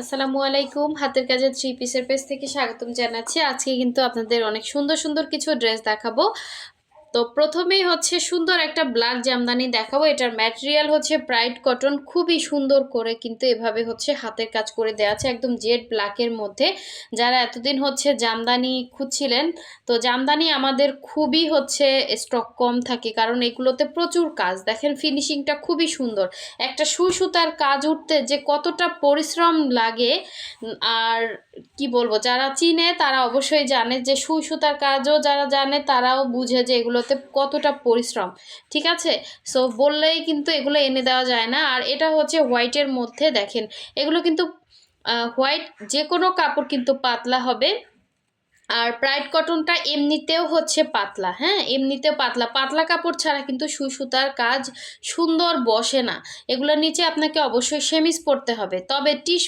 আসসালামু আলাইকুম। হাতের কাজের থ্রি পিসের পেজ থেকে স্বাগতম জানাচ্ছি। আজকে কিন্তু আপনাদের অনেক সুন্দর সুন্দর কিছু ড্রেস দেখাবো। তো প্রথমেই হচ্ছে সুন্দর একটা ব্ল্যাক জামদানি দেখাবো। এটার ম্যাটেরিয়াল হচ্ছে ব্রাইট কটন খুবই সুন্দর করে কিন্তু এভাবে হচ্ছে হাতের কাজ করে দেওয়া আছে একদম জেড ব্ল্যাকের মধ্যে। যারা এতদিন হচ্ছে জামদানি খুঁজছিলেন, তো জামদানি আমাদের খুবই হচ্ছে স্টক কম থাকে কারণ এগুলোতে প্রচুর কাজ। দেখেন ফিনিশিংটা খুবই সুন্দর। একটা সুই সুতার কাজ উঠতে যে কতটা পরিশ্রম লাগে, আর কি বলব? যারা চিনে তারা অবশ্যই জানে যে সুই সুতার কাজও যারা জানে তারাও বুঝে যে এগুলোতে কতটা পরিশ্রম। ঠিক আছে? সো বললেই কিন্তু এগুলো এনে দেওয়া যায় না। আর এটা হচ্ছে হোয়াইটের মধ্যে দেখেন, এগুলো কিন্তু হোয়াইট যে কোনো কাপড় কিন্তু পাতলা হবে। আর ব্রাইট কটনটা এমনিতেও হচ্ছে পাতলা হ্যাঁ? এমনিতেও পাতলা। পাতলা কাপড় ছাড়া কিন্তু সুই সুতার কাজ সুন্দর বসে না। এগুলোর নিচে আপনাকে অবশ্যই সেমিস পরতে হবে। তবে টিস্যু